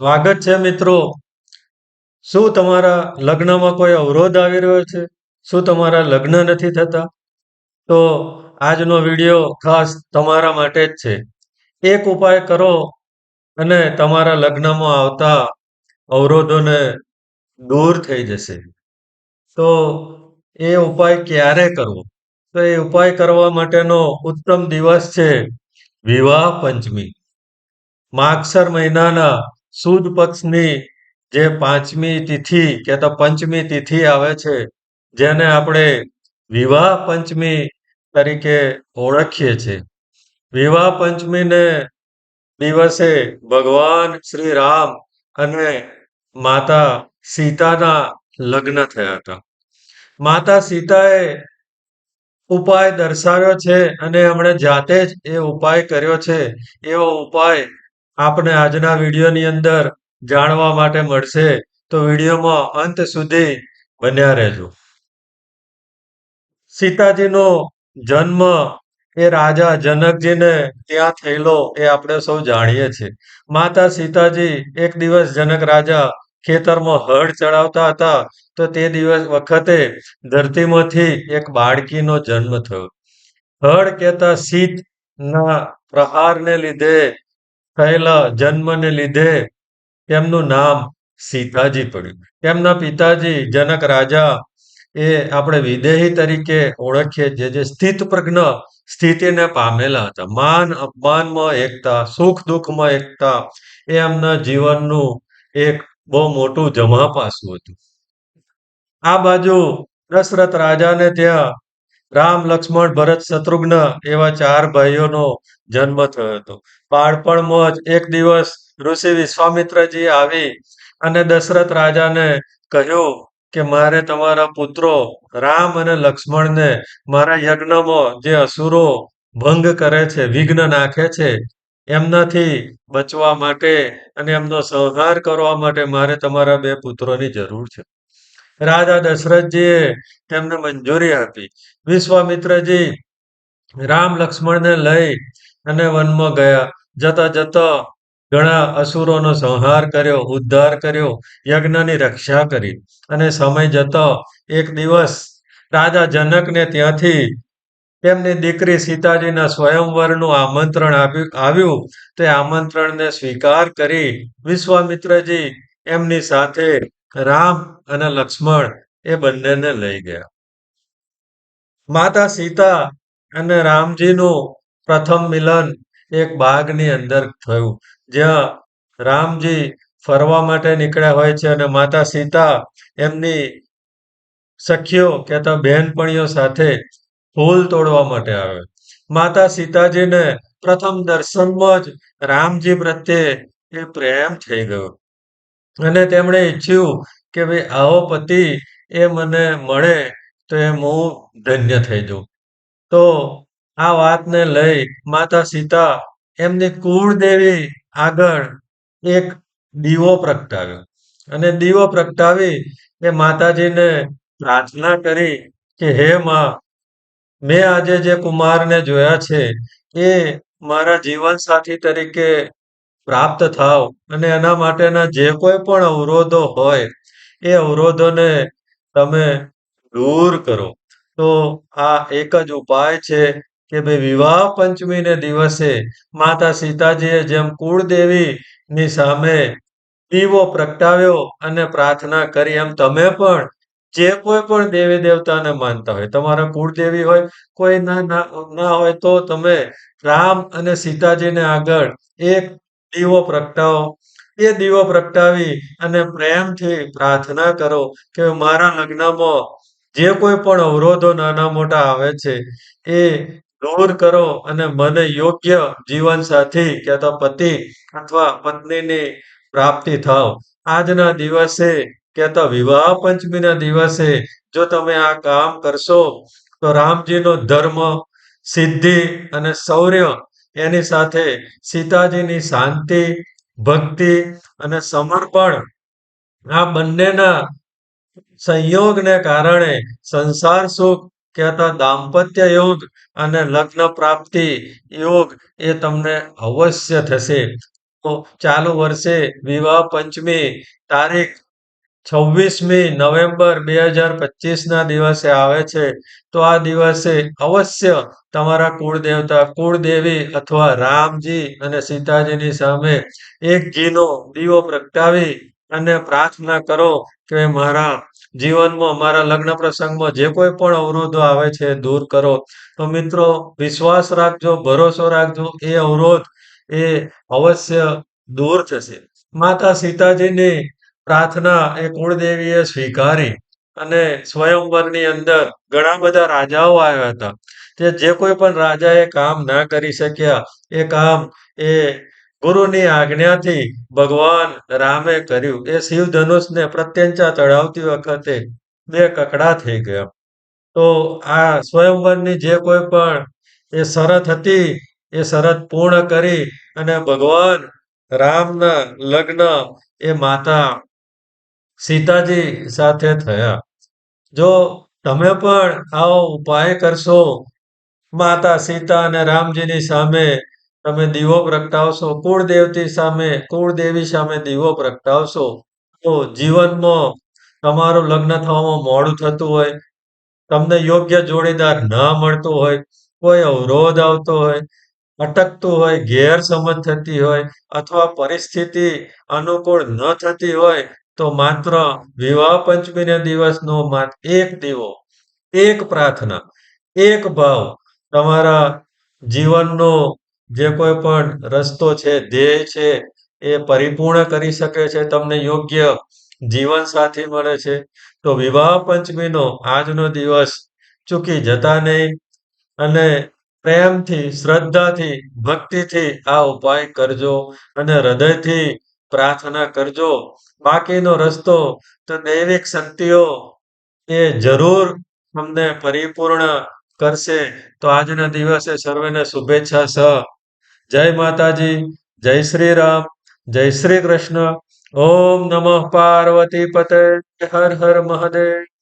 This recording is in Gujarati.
સ્વાગત છે મિત્રો. શું તમારા લગ્નમાં કોઈ અવરોધ આવી રહ્યો છે? શું તમારા લગ્ન નથી થતા? તો આજનો વીડિયો ખાસ તમારા માટે જ છે. એક ઉપાય કરો અને તમારા લગ્નમાં આવતા અવરોધોને દૂર થઈ જશે. તો એ ઉપાય ક્યારે કરવો? તો એ ઉપાય કરવા માટેનો ઉત્તમ દિવસ છે વિવાહ પંચમી. માગસર મહિનાના સુદ પક્ષની જે પાંચમી તિથિ કે તો પંચમી તિથિ આવે છે, જેને આપણે વિવાહ પંચમી તરીકે ઓળખીએ છીએ. વિવાહ પંચમીને દિવસે ભગવાન શ્રી રામ અને માતા સીતાના લગ્ન થયા હતા. માતા સીતાએ ઉપાય દર્શાવ્યો છે અને એમણે જાતે જ એ ઉપાય કર્યો છે. એવો ઉપાય આપને આજના વિડીયોની અંદર જાણવા માટે મળશે તો વિડીયોમાં અંત સુધી બન્યા રહેજો. સીતાજીનો જન્મ એ રાજા જનકજીને ત્યાં થયેલો એ આપણે સૌ જાણીએ છીએ. માતા સીતાજી એક દિવસ જનક રાજા ખેતરમાં હળ ચડાવતા હતા તો તે દિવસ વખતે ધરતીમાંથી એક બાળકીનો જન્મ થયો. હળ કહેતા શીતના પ્રહારને લીધે થયેલા જન્મને લીધે તેમનું નામ સીતાજી પડ્યું. તેમના પિતાજી જનક રાજા એ આપણે વિદેહી તરીકે ઓળખીએ છીએ, જે સ્થિત પ્રજ્ઞ સ્થિતિને પામેલા હતા. માન અપમાનમાં એકતા, સુખ દુઃખમાં એકતા, એ એમના જીવનનું એક બહુ મોટું જમા પાસું હતું. આ બાજુ દશરથ રાજાને ત્યાં રામ, લક્ષ્મણ, ભરત, શત્રુઘ્ન એવા ચાર ભાઈઓનો જન્મ થયો હતો. બાળપણમાં જ એક દિવસ ઋષિ વિશ્વામિત્રજી આવી અને દશરથ રાજાને કહ્યું કે, મારે તમારા પુત્રો રામ અને લક્ષ્મણને મારા યજ્ઞમાં જે અસુરો ભંગ કરે છે, વિઘ્ન નાખે છે, એમનાથી બચવા માટે અને એમનો સંહાર કરવા માટે મારે તમારા બે પુત્રોની જરૂર છે. રાજા દશરથજીએ તેમને મંજૂરી આપી. વિશ્વામિત્રજી રામ, લક્ષ્મણને લઈ અને વનમાં ગયા. જતા જતા ઘણા અસુરોનો સંહાર કર્યો, ઉદ્ધાર કર્યો, યજ્ઞની રક્ષા કરી. અને સમય જતો એક દિવસ રાજા જનકને ત્યાંથી તેમની દીકરી સીતાજીના સ્વયંવરનું આમંત્રણ આવ્યું. તે આમંત્રણને સ્વીકાર કરી વિશ્વામિત્રજી એમની સાથે રામ અને લક્ષ્મણ એ બંનેને લઈ ગયા. માતા સીતા અને રામજીનું પ્રથમ મિલન એક બાગની અંદર થયું, જ્યાં રામજી ફરવા માટે નીકળ્યા હોય છે અને માતા સીતા એમની સખીઓ કહેતા બહેનપણીઓ સાથે ફૂલ તોડવા માટે આવે. માતા સીતાજીને પ્રથમ દર્શનમાં જ રામજી પ્રત્યે એ પ્રેમ થઈ ગયો. અને તેમણે ઈચ્છ્યું કે ભાઈ આવો પતિ એ મને મળે તો એ હું ધન્ય થઈ જાઉં. તો આ વાતને લઈ માતા સીતા એમની કુળદેવી આગળ એક દીવો પ્રગટાવ્યો. અને દીવો પ્રગટાવી એ માતાજીને પ્રાર્થના કરી કે, હે માં, મેં આજે જે કુમારને જોયા છે, એ મારા જીવન સાથી તરીકે પ્રાપ્ત થાવ. અને એના માટેના જે કોઈ પણ અવરોધો હોય, એ અવરોધોને તમે દૂર કરો. તો આ એક જ ઉપાય છે કે ભાઈ વિવાહ પંચમીને દિવસે માતા સીતાજીએ જેમ કુળદેવી ની સામે દીવો પ્રગટાવ્યો અને પ્રાર્થના કરી, એમ તમે પણ જે કોઈ પણ દેવી દેવતાને માનતા હોય, તમારા કુળદેવી હોય, કોઈ ના ના ના હોય તો તમે રામ અને સીતાજીને આગળ એક દીવો પ્રગટાવો. એ દીવો પ્રગટાવી અને પ્રેમથી પ્રાર્થના કરો કે મારા લગ્નમાં જે કોઈ પણ અવરોધો નાના મોટા આવે છે, એ દૂર કરો અને મને યોગ્ય જીવનસાથી કે તો પતિ અથવા પત્નીની પ્રાપ્તિ થાવ. આજના દિવસે કે તો વિવાહ પંચમીના દિવસે જો તમે આ કામ કરશો, તો રામજીનો ધર્મ, સિદ્ધિ અને શૌર્ય એની સાથે સીતાજીની શાંતિ, ભક્તિ અને સમર્પણ આ બંનેના સંયોગને કારણે સંસાર સુખ કહેતા દાંપત્ય યોગ અને લગ્ન પ્રાપ્તિ યોગ એ તમને અવશ્ય થશે. તો ચાલુ વર્ષે વિવાહ પંચમી તારીખ છવ્વીસમી નવેમ્બર બે હજાર પચીસના દિવસે આવે છે. તો આ દિવસે અવશ્ય તમારા કુળદેવતા, કુળદેવી અથવા રામજી અને સીતાજીની સામે એક ઘીનો દીવો પ્રગટાવી અને પ્રાર્થના કરો કે મારા જીવનમાં, મારા લગ્ન પ્રસંગમાં જે કોઈ પણ અવરોધો આવે છે, દૂર કરો. તો મિત્રો, વિશ્વાસ રાખજો, ભરોસો રાખજો. એ અવરોધ એ અવશ્ય દૂર થશે. માતા સીતાજીની પ્રાર્થના એ કુળદેવીએ સ્વીકારી અને સ્વયંવરની અંદર ઘણા બધા રાજાઓ આવ્યા હતા. તે જે કોઈ પણ રાજાએ કામ ના કરી શક્યા, એ કામ એ ગુરુની આજ્ઞાથી ભગવાન રામે કર્યું. એ શિવ ધનુષને પ્રત્યંચા ચઢાવતી વખતે બે કકડા થઈ ગયા. તો આ સ્વયંવરની જે કોઈ પણ એ શરત હતી, એ શરત પૂર્ણ કરી અને ભગવાન રામના લગ્ન એ માતા સીતાજી સાથે થયા. જો તમે પણ આવો ઉપાય કરશો, માતા સીતા અને રામજીની સામે તમે દીવો પ્રગટાવશો, કુળદેવતી સામે, કુળદેવી સામે દીવો પ્રગટાવશો. તો જીવનમાં તમારું લગ્ન થવામાં મોડું થતું હોય, તમને યોગ્ય જોડીદાર ન મળતું હોય, કોઈ અવરોધ આવતો હોય, અટકતું હોય, ગેરસમજ થતી હોય અથવા પરિસ્થિતિ અનુકૂળ ન થતી હોય, તો માત્ર વિવાહ પંચમીના દિવસનો માત્ર એક દીવો, એક પ્રાર્થના, એક ભાવ તમારા જીવનનો જે કોઈ પણ રસ્તો છે, ધ્યેય છે, એ પરિપૂર્ણ કરી શકે છે, તમને યોગ્ય જીવન સાથી મળે છે. તો વિવાહ પંચમીનો આજનો દિવસ ચૂકી જતા નહીં અને પ્રેમથી, શ્રદ્ધાથી, ભક્તિથી આ ઉપાય કરજો અને હૃદયથી પ્રાર્થના કરજો. બાકીનો રસ્તો તો દૈવિક શક્તિઓ એ જરૂર તમને પરિપૂર્ણ કરશે. તો આજના દિવસે સર્વેને શુભેચ્છા સહ. જય માતાજી, જય શ્રી રામ, જય શ્રી કૃષ્ણ. ઓમ નમઃ પાર્વતી પતે, હર હર મહાદેવ.